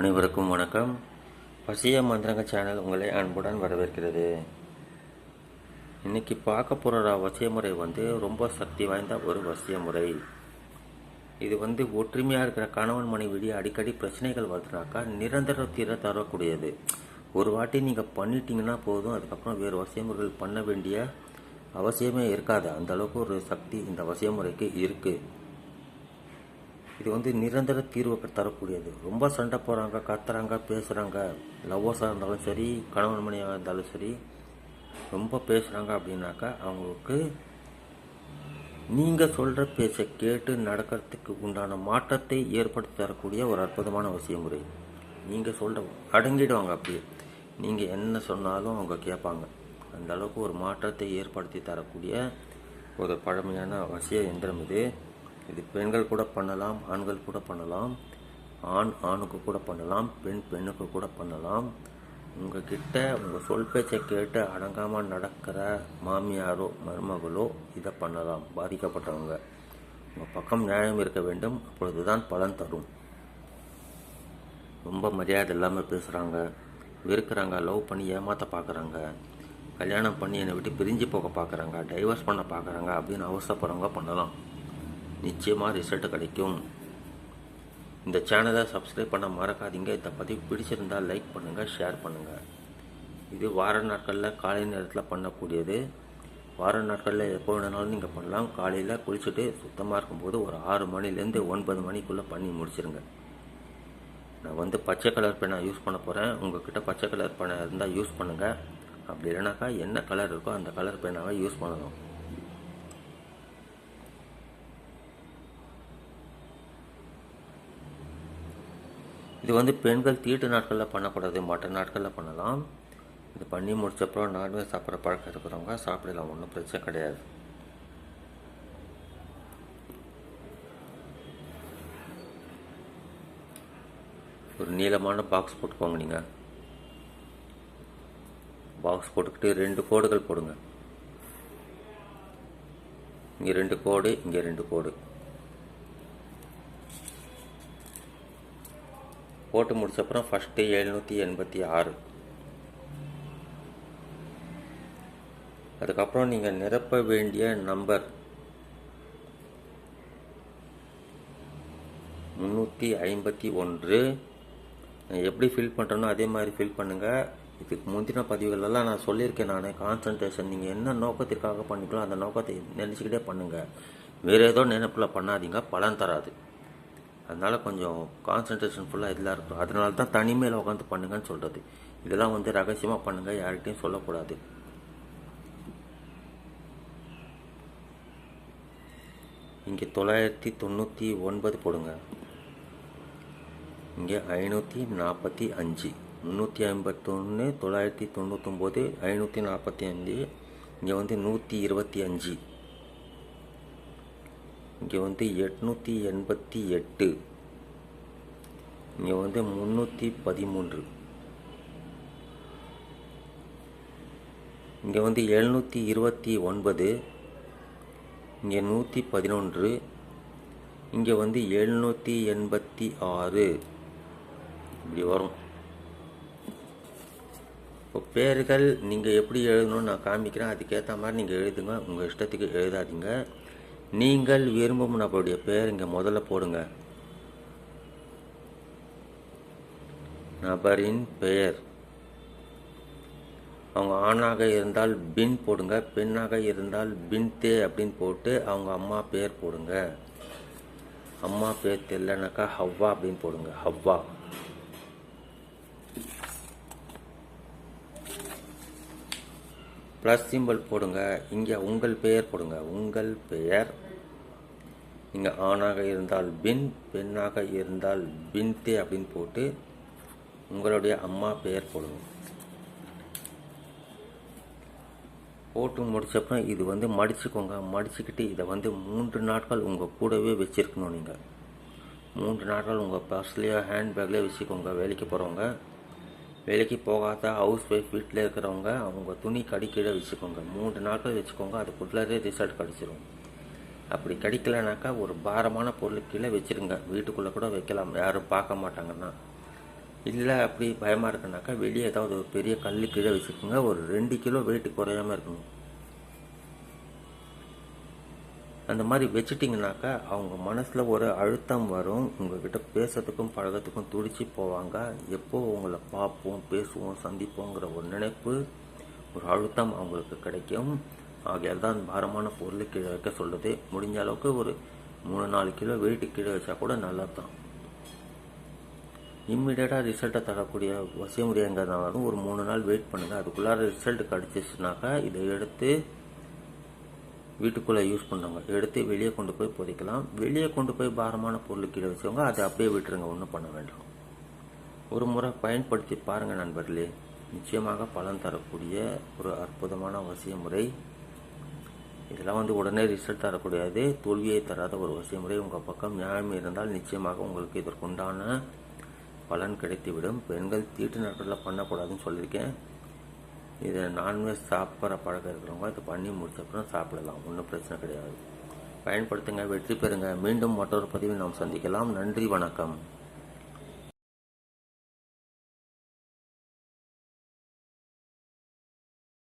அனைவருக்கும் வணக்கம். பசிய மந்திரங்க சேனல் உங்களை அன்புடன் வரவேற்கிறது. இன்னைக்கு பார்க்க போகிற வசிய முறை வந்து ரொம்ப சக்தி வாய்ந்த ஒரு வசிய முறை. இது வந்து ஒற்றுமையாக இருக்கிற கணவன் மனைவி அடிக்கடி பிரச்சனைகள் வருதுனாக்கா நிரந்தர தீர தரக்கூடியது. ஒரு வாட்டி நீங்கள் பண்ணிட்டீங்கன்னா போதும் அதுக்கப்புறம் வேறு வசிய முறைகள் பண்ண வேண்டிய அவசியமே இருக்காது. அந்தளவுக்கு ஒரு சக்தி இந்த வசிய முறைக்கு இருக்குது இது வந்து நிரந்தர தீர்வு தரக்கூடியது. ரொம்ப சண்டை போகிறாங்க கத்துறாங்க பேசுகிறாங்க லவ்வர்ஸாக இருந்தாலும் சரி கணவன் மனைவியாக இருந்தாலும் சரி ரொம்ப பேசுகிறாங்க அப்படின்னாக்கா அவங்களுக்கு நீங்கள் சொல்கிற பேச்சை கேட்டு நடக்கிறதுக்கு உண்டான மாற்றத்தை ஏற்படுத்தி தரக்கூடிய ஒரு அற்புதமான அவசிய முறை நீங்கள் சொல்கிற அடங்கிடுவாங்க அப்படியே நீங்கள் என்ன சொன்னாலும் அவங்க கேட்பாங்க. அந்த அளவுக்கு ஒரு மாற்றத்தை ஏற்படுத்தி தரக்கூடிய ஒரு பழமையான வசிய எந்திரம் இது. இது பெண்கள் கூட பண்ணலாம் ஆண்கள் கூட பண்ணலாம். ஆண் ஆணுக்கு கூட பண்ணலாம் பெண் பெண்ணுக்கு கூட பண்ணலாம். உங்ககிட்ட உங்கள் சொல் பேச்சை கேட்டு அடங்காமல் நடக்கிற மாமியாரோ மருமகளோ இதை பண்ணலாம் பாதிக்கப்பட்டவங்க. உங்கள் பக்கம் நியாயம் இருக்க வேண்டும் அப்பொழுது தான் பலன் தரும். ரொம்ப மரியாதை இல்லாமல் பேசுகிறாங்க வெறுக்கிறாங்க லவ் பண்ணி ஏமாற்ற பார்க்குறாங்க கல்யாணம் பண்ணி என்னை விட்டு பிரிஞ்சு போக பார்க்குறாங்க டைவர்ஸ் பண்ண பார்க்குறாங்க அப்படின்னு அவசரப்படுறவங்க பண்ணலாம். நிச்சயமாக ரிசல்ட் கிடைக்கும். இந்த சேனலை சப்ஸ்கிரைப் பண்ண மறக்காதீங்க. இந்த பதிவு பிடிச்சிருந்தால் லைக் பண்ணுங்கள் ஷேர் பண்ணுங்கள் இது வார நாட்களில் காலை நேரத்தில் பண்ணக்கூடியது. வார நாட்களில் எப்போ வேணாலும் நீங்கள் பண்ணலாம். காலையில் குளிச்சுட்டு சுத்தமாக இருக்கும்போது ஒரு ஆறு மணிலேருந்து ஒன்பது மணிக்குள்ளே பண்ணி முடிச்சிருங்க. நான் வந்து பச்சை கலர் பேனா யூஸ் பண்ண போகிறேன் உங்கள்கிட்ட பச்சை கலர் பேனா இருந்தால் யூஸ் பண்ணுங்கள் அப்படி இல்லைனாக்கா என்ன கலர் இருக்கோ அந்த கலர் பேனாவை யூஸ் பண்ணணும். இது வந்து பெண்கள் தீட்டு நாட்களில் பண்ணக்கூடாது மற்ற நாட்களில் பண்ணலாம். இது பண்ணி முடிச்சப்பறம் நான்வெஜ் சாப்பிட்ற பழக்கம் இருக்கிறவங்க சாப்பிடலாம் ஒன்றும் பிரச்சனை கிடையாது. ஒரு நீளமான பாக்ஸ் போட்டுக்கோங்க நீங்கள் பாக்ஸ் போட்டுக்கிட்டு ரெண்டு கோடுகள் போடுங்க. இங்கே ரெண்டு கோடு இங்கே ரெண்டு கோடு. போட்டு முடிச்சப்புறம் ஃபஸ்ட்டு எழுநூற்றி எண்பத்தி ஆறு. அதுக்கப்புறம் நீங்கள் நிரப்ப வேண்டிய நம்பர் முந்நூற்றி ஐம்பத்தி ஒன்று. நான் எப்படி ஃபில் பண்ணுறேனோ அதே மாதிரி ஃபில் பண்ணுங்கள் இதுக்கு முந்தின பதிவுகளெல்லாம் நான் சொல்லியிருக்கேன் நான். கான்சன்ட்ரேஷன் நீங்கள் என்ன நோக்கத்திற்காக பண்ணிக்கலாம் அந்த நோக்கத்தை நினச்சிக்கிட்டே பண்ணுங்கள் வேறு ஏதோ நினைப்பில் பண்ணாதீங்க. பலன் தராது. அதனால் கொஞ்சம் கான்சன்ட்ரேஷன் ஃபுல்லாக இதெல்லாம் இருக்கும் அதனால தான் தனிமையில் உட்காந்து பண்ணுங்கன்னு சொல்கிறது இதெல்லாம் வந்து ரகசியமாக பண்ணுங்கள் யார்கிட்டையும் சொல்லக்கூடாது. இங்கே தொள்ளாயிரத்தி தொண்ணூற்றி ஒன்பது போடுங்க. இங்கே ஐநூற்றி நாற்பத்தி அஞ்சு முந்நூற்றி ஐம்பத்தொன்று தொள்ளாயிரத்தி தொண்ணூத்தொம்போது ஐநூற்றி நாற்பத்தி அஞ்சு இங்கே வந்து நூற்றி இருபத்தி அஞ்சு. இங்கே வந்து எட்நூற்றி எண்பத்தி எட்டு. இங்கே வந்து முந்நூற்றி பதிமூன்று. இங்கே வந்து எழுநூற்றி இருபத்தி ஒன்பது. இங்கே நூற்றி பதினொன்று. இங்கே வந்து எழுநூற்றி எண்பத்தி ஆறு. இப்படி வரும். இப்போ பேர்கள் நீங்கள் எப்படி எழுதணும்னு நான் காமிக்கிறேன். அதுக்கேற்ற மாதிரி நீங்கள் எழுதுங்க. உங்கள் இஷ்டத்துக்கு எழுதாதீங்க. நீங்கள் விரும்பும் நபருடைய பேர் இங்கே முதல்ல போடுங்க. நபரின் பெயர். அவங்க ஆணாக இருந்தால் பின் போடுங்க பெண்ணாக இருந்தால் பின்தே அப்படின்னு போட்டு அவங்க அம்மா பேர் போடுங்க. அம்மா பேர் தெரியலனாக்கா ஹவ்வா அப்படின்னு போடுங்க ஹவ்வா. ப்ளஸ் சிம்பிள் போடுங்க இங்கே உங்கள் பெயர் போடுங்க. உங்கள் பெயர் இங்கே ஆணாக இருந்தால் பின் பெண்ணாக இருந்தால் பின்தே அப்படின்னு போட்டு உங்களுடைய அம்மா பெயர் போடுங்க. போட்டு முடிச்சப்பறம் இது வந்து மடிச்சுக்கோங்க. மடிச்சுக்கிட்டு இதை வந்து மூன்று நாட்கள் உங்கள் கூடவே வச்சுருக்கணும் நீங்கள் மூன்று நாட்கள் உங்கள் பர்ஸ்லேயோ ஹேண்ட்பேக்லேயோ வச்சுக்கோங்க வேலைக்கு போகிறவங்க வேலைக்கு போகாத ஹவுஸ் ஒய்ஃப் வீட்டில் இருக்கிறவங்க அவங்க துணி கடிக்கீழே வச்சுக்கோங்க. மூன்று நாட்கள் வச்சுக்கோங்க அதுக்குள்ளே ரிசல்ட் கிடச்சிரும். அப்படி கிடைக்கலனாக்கா ஒரு பாரமான பொருள் கீழே வச்சிருங்க. வீட்டுக்குள்ளே கூட வைக்கலாம். யாரும் பார்க்க மாட்டாங்கன்னா. இல்லை அப்படி பயமாக இருக்குனாக்கா வெளியே ஏதாவது ஒரு பெரிய கல் கீழே வச்சுக்கோங்க. ஒரு ரெண்டு கிலோ வெயிட் குறையாம இருக்கணும். அந்த மாதிரி வச்சுட்டிங்கனாக்கா அவங்க மனசில் ஒரு அழுத்தம் வரும். உங்ககிட்ட பேசுறதுக்கும் பழகத்துக்கும் துடிச்சு போவாங்க. எப்போ உங்களை பார்ப்போம் பேசுவோம் சந்திப்போங்கிற ஒரு நினைப்பு ஒரு அழுத்தம் அவங்களுக்கு கிடைக்கும். ஆகையால் தான் பாரமான பொருள் கீழே வைக்க சொல்லுது முடிஞ்ச அளவுக்கு ஒரு மூணு நாலு கிலோ வெயிட்டு கீழே வச்சா கூட நல்லா தான் இம்மிடியட்டாக ரிசல்ட்டை தரக்கூடிய வசிய முறைங்கிறதுனாலும் ஒரு மூணு நாள் வெயிட் பண்ணுங்கள் அதுக்குள்ளார ரிசல்ட் கிடச்சிச்சுனாக்கா இதை எடுத்து வீட்டுக்குள்ளே யூஸ் பண்ணுவாங்க எடுத்து வெளியே கொண்டு போய் புதைக்கலாம். வெளியே கொண்டு போய் பாரமான பொருள் கீழே வச்சவங்க அதை அப்படியே விட்டுருங்க. ஒன்றும் பண்ண வேண்டாம். ஒரு முறை பயன்படுத்தி பாருங்கள் நண்பர்களே. நிச்சயமாக பலன் தரக்கூடிய ஒரு அற்புதமான வசிய முறை இதெல்லாம் வந்து உடனே ரிசல்ட் தரக்கூடியது. தோல்வியை தராத ஒரு வசிய முறை உங்கள் பக்கம் நியாயம் இருந்தால் நிச்சயமாக உங்களுக்கு இதற்குண்டான பலன் கிடைத்துவிடும். பெண்கள் தீட்டு நாட்களில் பண்ணக்கூடாதுன்னு சொல்லியிருக்கேன். இதை நான்வெஜ் சாப்பிட்ற பழக்கம் இருக்கிறவங்க இதை பண்ணி முடிச்சப்பறம் சாப்பிடலாம். ஒன்றும் பிரச்சனை கிடையாது. பயன்படுத்துங்க வெற்றி பெறுங்க. மீண்டும் மற்றொரு பதிவில் நாம் சந்திக்கலாம். நன்றி வணக்கம்.